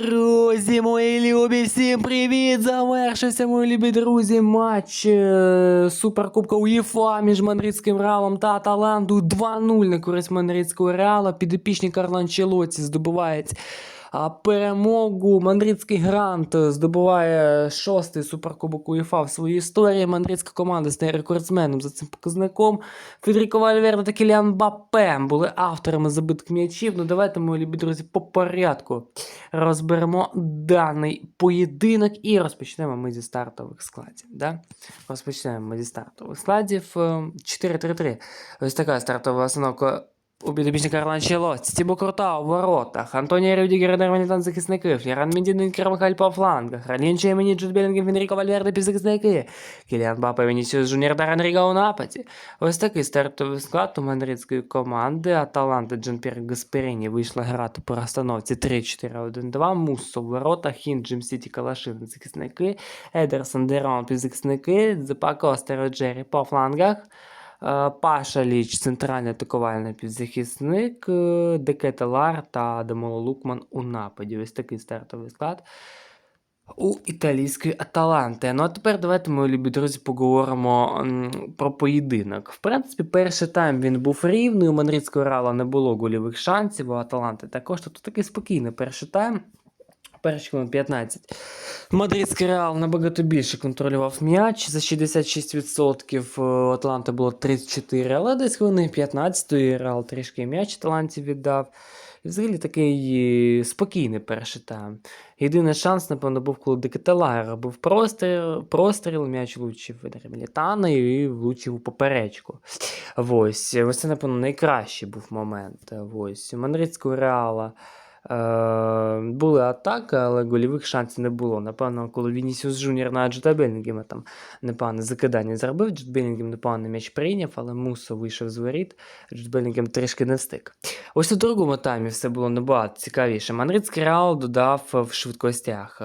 Друзі, мої любі, всім привіт! Завершився, мої любі друзі, матч е, Суперкубка УЄФА між Мадридським Реалом та Аталантою 2-0 на користь Мадридського Реала. Підопічник Арлан Челоці здобувають а, перемогу. Мадридський грант здобуває шостий Суперкубок УЄФА в своїй історії. Мадридська команда стає рекордсменом за цим показником. Федеріко Вальверде та Кіліан Бапе були авторами забитих м'ячів. Ну давайте, мої любі друзі, по порядку розберемо даний поєдинок і розпочнемо ми зі стартових складів. Да? Розпочнемо ми зі стартових складів. Е, 4-3-3. Ось така стартова установка у підопічника Карлан Челоті. Тібо Крута у воротах. Антонія Рюдігер, Дерманітан захисники. Фліран Мендін Кармахаль по флангах. Ралінче Емені Джуд Белінгем, Фенріко Вальверде півзахисники. Кіліан Бапе, Вінісіус Жуніор та Ренріга у нападі. Ось такий стартовий склад у мадридської команди. Аталанта Джанпір Гасперіні вийшла грати по розстановці 3-4-1-2. Муссо в воротах. Хін Джим Сіті Калашин захисники. Едерсон Дерон півзахисники. Запако Стероджері по флангах. Е, Паша Ліч, центральний атакувальний півзахисник, е, Декета Лар та Демоло Лукман у нападі. Ось такий стартовий склад у італійської Аталанти. Ну а тепер давайте, мої любі друзі, поговоримо про поєдинок. В принципі, перший тайм він був рівний. У Мадридського Реала не було гольових шансів, у Аталанти також. Тобто такий спокійний перший тайм. Хвилин 15. Мадридський Реал набагато більше контролював м'яч. За 66% у Атланти було 34, але десь хвилини 15 Реал трішки м'яч Атланті віддав. І взагалі такий е, спокійний перший тайм. Єдиний шанс, напевно, був, коли Декателар робив простріл, простріл, м'яч влучив від Мілітана і влучив у поперечку. Ось, ось це, напевно, найкращий був момент. Ось, у Мадридського Реала. Е, були атаки, але гольових шансів не було. Напевно, коли Вінісіус Жуніор на Джута Белінгема там непогане закидання зробив, Джуд Белінгем непоганий м'яч прийняв, але Мусо вийшов з воріт, Джуд Белінгем трішки не встиг. Ось у другому таймі все було набагато цікавіше. Мадридський Реал додав в швидкостях.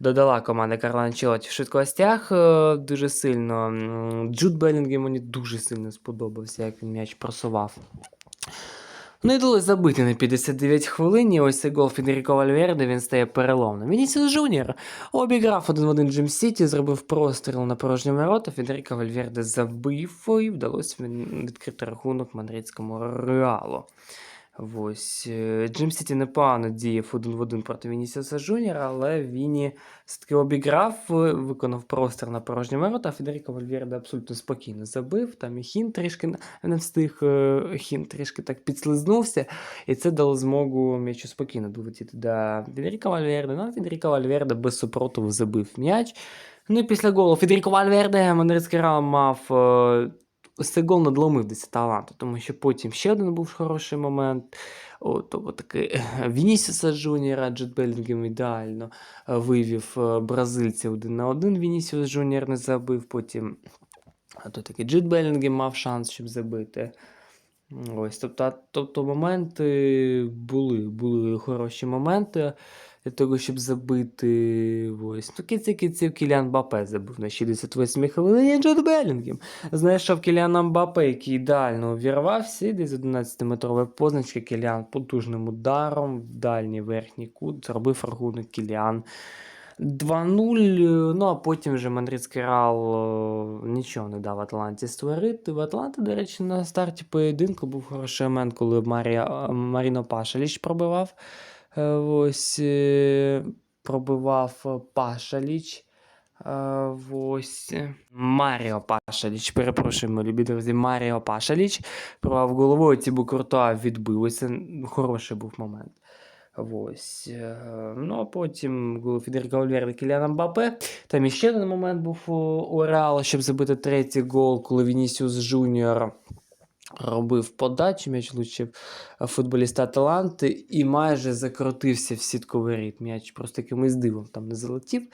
Додала команда Карла Анчелоті в швидкостях е, дуже сильно. Джуд Белінгем мені дуже сильно сподобався, як він м'яч просував. Не дали забити на 59 хвилин, і ось цей гол Федеріко Вальверде, він стає переломним. Вінісіус Жуніор обіграв один в один Джим Сіті, зробив простріл на порожні ворота, Федеріко Вальверде забив, і вдалося відкрити рахунок мадридському Реалу. Ось е, Джим Сіті непогано діяв один в один проти Вінісіуса Жуніора, але Віні все-таки обіграв, е, виконав простір на порожні ворота, Федеріко Вальверде абсолютно спокійно забив. Там і Хін трішки не- встиг, е, Хін трішки так підслизнувся, і це дало змогу м'ячу спокійно долетіти до Федеріко Вальверде. Ну, Федеріко Вальверде без супротиву забив м'яч. Ну і після голу Федеріко Вальверде Мадридський Реал мав ось цей гол надломив десь таланту, тому що потім ще один був хороший момент. От, от такий Вінісіуса Джуніора, Джет Белінгем ідеально е, вивів е, бразильця один на один. Вінісіус Джуніор не забив. Потім то таки Джет Белінгем мав шанс, щоб забити. Ось, тобто, тобто моменти були, були хороші моменти для того, щоб забити. Ось. Ну, кінці кінців Кіліан Бапе забив на 68 хвилині Джуд Белінгем. Знайшов Кіліана Мбапе, який ідеально увірвався, десь 11-метрової позначки Кіліан потужним ударом в дальній верхній кут зробив рахунок Кіліан 2-0. Ну а потім вже Мадридський Реал е, нічого не дав Атланті створити. В Атланті, до речі, на старті поєдинку був хороший момент, коли Марія, Маріно Пашаліч пробивав. Е, Ось е, пробивав Пашаліч. Е, Ось Маріо Пашаліч, перепрошую, мої любі друзі, Маріо Пашаліч пробив головою, Тібу Куртуа відбив. Ось хороший був момент. Ось. Ну, а потім гол Федеріко Вальверде Кіліана Мбапе. Там іще один момент був у Реала, щоб забити третій гол, коли Вінісіус Жуніор робив подачу, м'яч влучив е, футболіста Аталанти і майже закрутився в сітковий рід. М'яч просто якимось дивом там не залетів.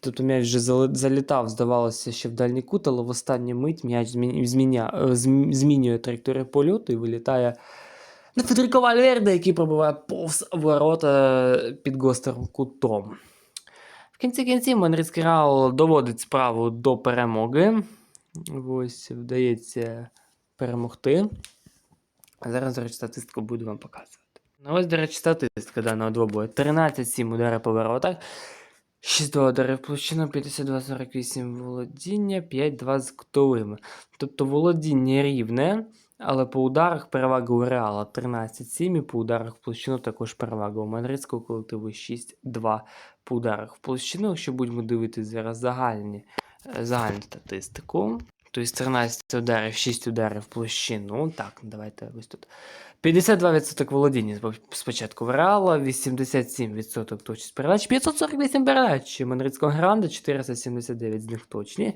Тобто м'яч вже залітав, здавалося, ще в дальній кут, але в останню мить м'яч зміня, е, змінює траєкторію польоту і вилітає на Федеріко Вальверде, який пробиває повз ворота під гострим кутом. В кінці кінців Мадридський Реал доводить справу до перемоги. Ось вдається перемогти. А зараз, до речі, статистику буду вам показувати. Ну ось, до речі, статистика даного двобою. 13-7 удари по воротах, 6 ударів площину, 52-48 володіння, 5-2 з кутовими. Тобто володіння рівне, але по ударах перевага у Реала 13-7 і по ударах в площину також перевага у мадридського колективу 6-2 по ударах в площину. Якщо будемо дивитися зараз загальні, е, загальну статистику, тобто 13 ударів, 6 ударів площину. Так, давайте ось тут. 52% володіння спочатку в Реала, 87% точність передач, 548 передач Мандрицького Гранда, 479 з них точні.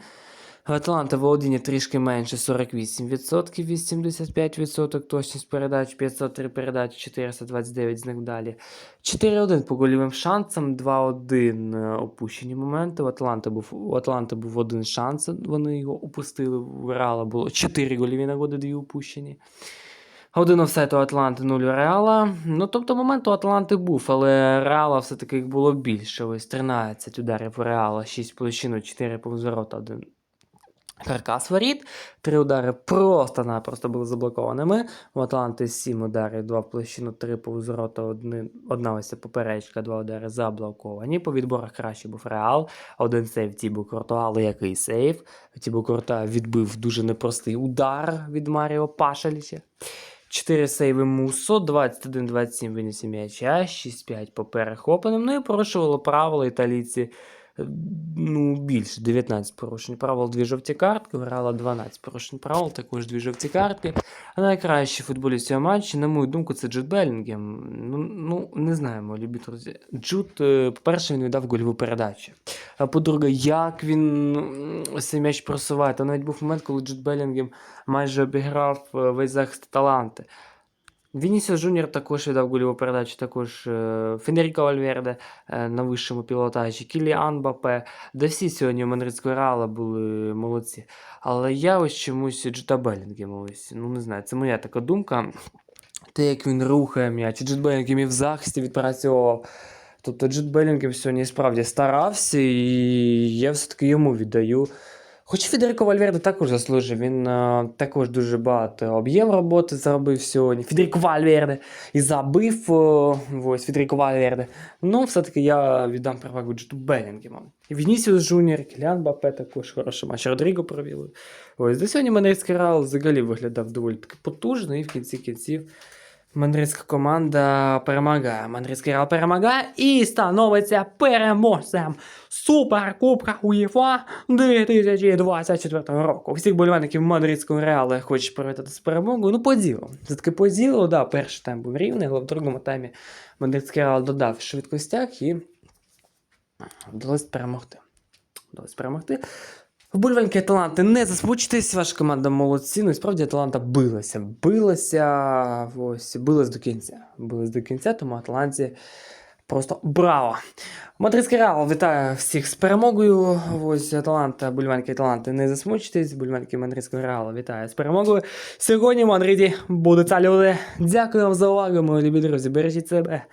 Атланта володіння трішки менше 48%, 85% точність передач, 503 передачі, 429 з них далі. 4-1 по гольовим шансам, 2-1 е, опущені моменти. У Атланти був, у Атланти був один шанс, вони його упустили. У Реала було 4 гольові нагоди, 2 упущені. Один офсайт у Атланти, 0 у Реала. Ну, тобто момент у Атланти був, але Реала все-таки їх було більше. Ось 13 ударів у Реала, 6 площину, 4 повз ворота, 1 каркас воріт. 3 удари просто-напросто були заблокованими. У Атланти 7 ударів, 2 в площину, 3 повз ворота, 1, одна ось поперечка, 2 удари заблоковані. По відборах краще був Реал. Один сейв Тібу Куртуа, але який сейв? Тібу Куртуа відбив дуже непростий удар від Маріо Пашаліча. 4 сейви Мусо, 21-27 винесі м'яча, 6-5 по перехопленим. Ну і порушувало правила італійці. Ну, більше 19 порушень правил, 2 жовті картки, грала 12 порушень правил, також 2 жовті картки. А найкращий футболіст цього матчу, на мою думку, це Джуд Белінгем. Ну, ну не знаю, мої любі друзі. Джуд, е, по-перше, він віддав гольову передачу. А по-друге, як він цей м'яч просуває. Та навіть був момент, коли Джуд Белінгем майже обіграв е, весь захист Таланти. Вінісіо Жуніор також віддав гольову передачу, також е, Федеріко Вальверде е, на вищому пілотажі, Кіліан Бапе. Да всі сьогодні у Мадридського Реала були молодці. Але я ось чомусь Джута Белінгема ось, ну не знаю, це моя така думка. Те, як він рухає м'яч, Джуд Белінгем і в захисті відпрацьовував. Тобто Джуд Белінгем сьогодні справді старався, і я все-таки йому віддаю. Хоч Федеріко Вальверде також заслужив, він е, також дуже багато об'єм роботи зробив сьогодні. Федеріко Вальверде і забив о, ось Федеріко Вальверде. Ну, все-таки я віддам перевагу Джуду Белінгему. Вінісіус Жуніор, Кілян Бапе також хороший матч. Родріго провів. Ось до сьогодні Мандрівський Реал взагалі виглядав доволі таки потужно, і в кінці кінців Мандрівська команда перемагає. Мандрівський Реал перемагає і становиться переможцем Суперкубка УЄФА 2024 року. Всіх болівальників Мадридського Реала хочуть привітати з перемогою. Ну, по ділу. Це таки по да, перший тайм був рівний, але в другому таймі Мадридський Реал додав в швидкостях і вдалося перемогти. Вдалося перемогти. Вболівальники Аталанти, не засмучтесь, ваша команда молодці. Ну і справді Аталанта билася. Билася, ось, билась до кінця. Билась до кінця, тому Аталанті просто браво! Мадридський Реал вітаю всіх з перемогою. Ось Аталанта, бульванки Аталанти, не засмучтесь. Бульванки Мадридського Реала вітаю з перемогою. Сьогодні в Мадриді будуть люди. Дякую вам за увагу, мої любі друзі. Бережіть себе.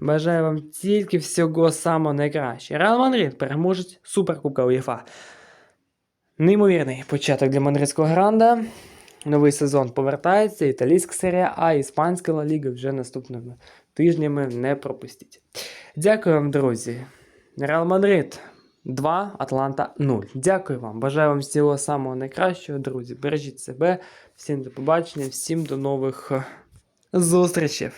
Бажаю вам тільки всього самого найкращого. Реал Мадрид переможуть Суперкубка УЄФА. Неймовірний початок для Мадридського гранда. Новий сезон повертається, італійська серія А, іспанська Ла Ліга вже наступними тижнями не пропустіть. Дякую вам, друзі. Реал Мадрид 2, Атланта 0. Дякую вам. Бажаю вам всього самого найкращого, друзі. Бережіть себе. Всім до побачення, всім до нових е, зустрічей.